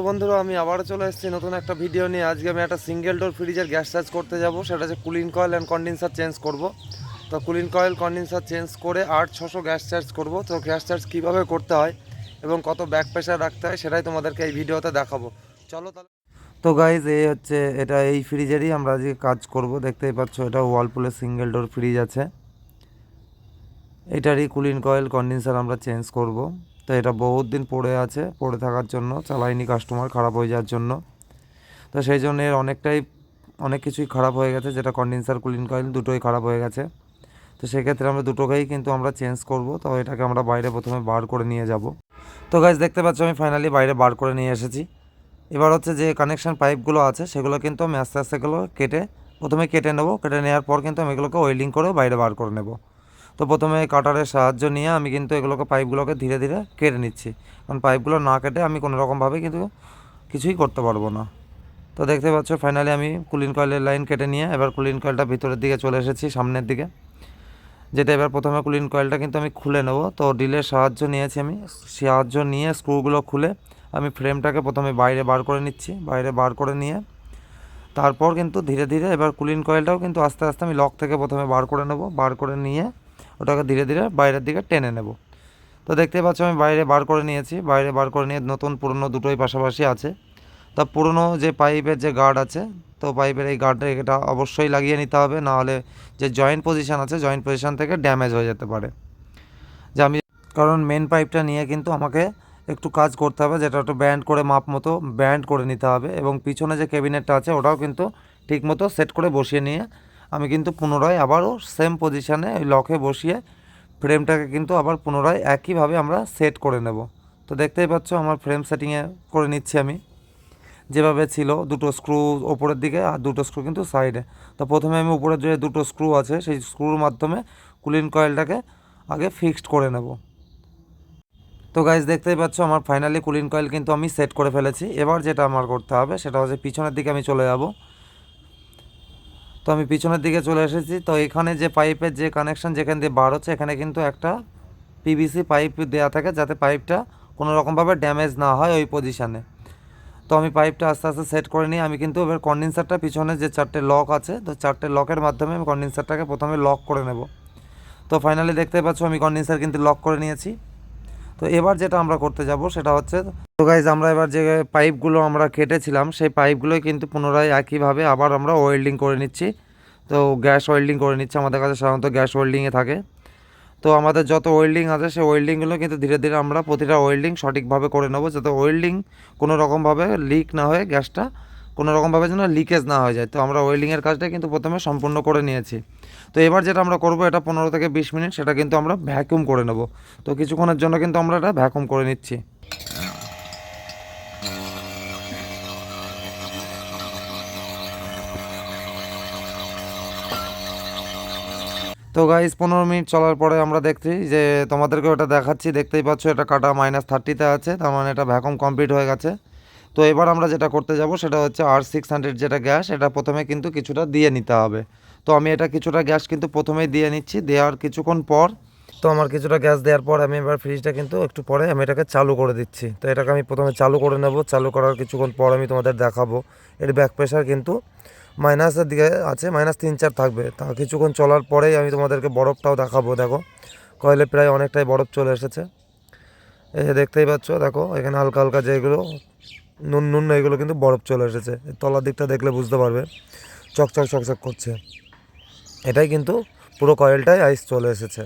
তো বন্ধুরা, আমি আবারও চলে এসেছি নতুন একটা ভিডিও নিয়ে। আজকে আমি একটা সিঙ্গেল ডোর ফ্রিজের গ্যাস চার্জ করতে যাব। সেটা হচ্ছে cooling coil and condenser change করব। তো কুলিং কয়েল কন্ডেন্সার চেঞ্জ করে আট, ছশো গ্যাস চার্জ করব। তো গ্যাস চার্জ কীভাবে করতে হয় এবং কত ব্যাক প্রেশার রাখতে হয় সেটাই তোমাদেরকে এই ভিডিওতে দেখাবো। চলো তাহলে। তো গাইজ এই হচ্ছে, এটা এই ফ্রিজেরই আমরা আজকে কাজ করব। দেখতেই পাচ্ছ, এটা ওয়ালপুলের সিঙ্গেল ডোর ফ্রিজ আছে। এটারই কুলিং কয়েল কন্ডেন্সার আমরা চেঞ্জ করব। তো এটা বহুত দিন পড়ে আছে, পড়ে থাকার জন্য চালাইনি কাস্টমার খারাপ হয়ে যাওয়ার জন্য। তো সেই জন্য এর অনেকটাই, অনেক কিছুই খারাপ হয়ে গেছে, যেটা কন্ডেন্সার কুলিং কয়েল দুটোই খারাপ হয়ে গেছে। তো সেক্ষেত্রে আমরা দুটোকেই কিন্তু আমরা চেঞ্জ করব, তো এটাকে আমরা বাইরে প্রথমে বার করে নিয়ে যাব। তো গাইজ দেখতে পাচ্ছ আমি ফাইনালি বাইরে বার করে নিয়ে এসেছি। এবার হচ্ছে যে কানেকশান পাইপগুলো আছে, সেগুলো কিন্তু আমি আস্তে আস্তে এগুলো কেটে, প্রথমে কেটে নেব, কেটে নেওয়ার পর কিন্তু আমি এগুলোকে ওয়েল্ডিং করে বাইরে বার করে নেব। তো প্রথমে কাটারের সাহায্য নিয়ে আমি কিন্তু এগুলোকে পাইপগুলোকে ধীরে ধীরে কেটে নিচ্ছি। কারণ পাইপগুলো না কেটে আমি কোনো রকমভাবে কিন্তু কিছুই করতে পারব না। তো দেখতে পাচ্ছ ফাইনালি আমি কুলিন কয়েলের লাইন কেটে নিয়ে এবার কুলিন কয়েলটা ভিতরের দিকে চলে এসেছি, সামনের দিকে। যেটা এবার প্রথমে কুলিন কয়েলটা কিন্তু আমি খুলে নেব। তো ডিলের সাহায্য নিয়েছি আমি। সাহায্য নিয়ে স্ক্রুগুলো খুলে আমি ফ্রেমটাকে প্রথমে বাইরে বার করে নিচ্ছি। বাইরে বার করে নিয়ে তারপর কিন্তু ধীরে ধীরে এবার কুলিন কয়েলটাও কিন্তু আস্তে আস্তে আমি লক থেকে প্রথমে বার করে নেব। বার করে নিয়ে ওটাকে ধীরে ধীরে বাইরের দিকে টেনে নেব। তো দেখতে পাচ্ছ আমি বাইরে বার করে নিয়েছি, বাইরে বার করে নিয়ে নতুন পুরনো দুটোই পাশাপাশি আছে। তা পুরনো যে পাইপের যে গার্ড আছে, তো পাইপের এই গার্ডটা এটা অবশ্যই লাগিয়ে নিতে হবে, না হলে যে জয়েন্ট পজিশান আছে, জয়েন্ট পজিশান থেকে ড্যামেজ হয়ে যেতে পারে। যে আমি কারণ মেন পাইপটা নিয়ে কিন্তু আমাকে একটু কাজ করতে হবে, যেটা একটু ব্যান্ড করে মাপ মতো ব্যান্ড করে নিতে হবে এবং পিছনে যে ক্যাবিনেটটা আছে, ওটাও কিন্তু ঠিক মতো সেট করে বসিয়ে নিয়ে আমি কিন্তু পুনরায় আবারও সেম পজিশানে ওই লকে বসিয়ে ফ্রেমটাকে কিন্তু আবার পুনরায় একইভাবে আমরা সেট করে নেব। তো দেখতেই পাচ্ছ আমার ফ্রেম সেটিংয়ে করে নিচ্ছি আমি। যেভাবে ছিল, দুটো স্ক্রু ওপরের দিকে আর দুটো স্ক্রু কিন্তু সাইডে তো প্রথমে আমি উপরের যে দুটো স্ক্রু আছে, সেই স্ক্রুর মাধ্যমে কুলিন কয়েলটাকে আগে ফিক্সড করে নেব। তো গাইজ দেখতেই পাচ্ছ আমার ফাইনালি কুলিন কয়েল কিন্তু আমি সেট করে ফেলেছি। এবার যেটা আমার করতে হবে, সেটা হচ্ছে পিছনের দিকে আমি চলে যাব। তো আমি পিছনের দিকে চলে এসেছি। তো এখানে যে পাইপের যে কানেকশন যেখান দিয়ে বার হচ্ছে, এখানে কিন্তু একটা পিভিসি পাইপ দেওয়া থাকে যাতে পাইপটা কোনো রকমভাবে ড্যামেজ না হয় ওই পজিশানে তো আমি পাইপটা আস্তে আস্তে সেট করে নিই আমি কিন্তু এবার কন্ডেন্সারটা পিছনে যে চারটে লক আছে, তো চারটে লকের মাধ্যমে আমি কন্ডেন্সারটাকে প্রথমে লক করে নেব। তো ফাইনালি দেখতে পাচ্ছ, আমি কন্ডেন্সার কিন্তু লক করে নিয়েছি। তো এবার যেটা আমরা করতে যাব সেটা হচ্ছে, তো গাইজ আমরা এবার যে পাইপগুলো আমরা কেটেছিলাম, সেই পাইপগুলোই কিন্তু পুনরায় একইভাবে আবার আমরা ওয়েল্ডিং করে নিচ্ছি। তো গ্যাস ওয়েল্ডিং করে নিচ্ছি, আমাদের কাছে সাধারণত গ্যাস ওয়েল্ডিংয়ে থাকে। তো আমাদের যত ওয়েল্ডিং আছে, সেই ওয়েল্ডিংগুলো কিন্তু ধীরে ধীরে আমরা প্রতিটা ওয়েল্ডিং সঠিকভাবে করে নেব, যাতে ওয়েল্ডিং কোনো রকমভাবে লিক না হয়ে গ্যাসটা কোনো রকমভাবে যেন লিকেজ না হয়ে যায়। তো আমরা ওয়েল্ডিংয়ের কাজটা কিন্তু প্রথমে সম্পূর্ণ করে নিয়েছি। তো এবার যেটা আমরা করব, এটা পনেরো থেকে বিশ মিনিট, সেটা কিন্তু আমরা ভ্যাকুম করে নেব। তো কিছুক্ষণের জন্য কিন্তু আমরা এটা ভ্যাকুম করে নিচ্ছি। তো গাইস পনেরো মিনিট চলার পরে আমরা দেখছি যে তোমাদেরকে ওটা দেখাচ্ছি। দেখতেই পাচ্ছ, এটা কাটা মাইনাস থার্টিতে আছে, তার মানে এটা ভ্যাকুম কমপ্লিট হয়ে গেছে। তো এবার আমরা যেটা করতে যাব সেটা হচ্ছে আর সিক্স হান্ড্রেড যেটা গ্যাস, এটা প্রথমে কিন্তু কিছুটা দিয়ে নিতে হবে। তো আমি এটা কিছুটা গ্যাস কিন্তু প্রথমেই দিয়ে নিচ্ছি, দেওয়ার কিছুক্ষণ পর। তো আমার কিছুটা গ্যাস দেওয়ার পর আমি এবার ফ্রিজটা কিন্তু একটু পরে আমি এটাকে চালু করে দিচ্ছি। তো এটাকে আমি প্রথমে চালু করে নেব, চালু করার কিছুক্ষণ পর আমি তোমাদের দেখাবো। এর ব্যাক প্রেশার কিন্তু মাইনাসের দিকে আছে মাইনাস তিন চার থাকবে। তা কিছুক্ষণ চলার পরেই আমি তোমাদেরকে বরফটাও দেখাবো, দেখো। কয়েলে প্রায় অনেকটাই বরফ চলে এসেছে। এই দেখতেই পাচ্ছ, দেখো, এখানে হালকা হালকা যেগুলো নুন নুন এগুলো কিন্তু বরফ চলে এসেছে। তলার দিকটা দেখলে বুঝতে পারবে। চকচক চকচক করছে। এটাই কিন্তু পুরো কয়েলটাই আইস চলে এসেছে।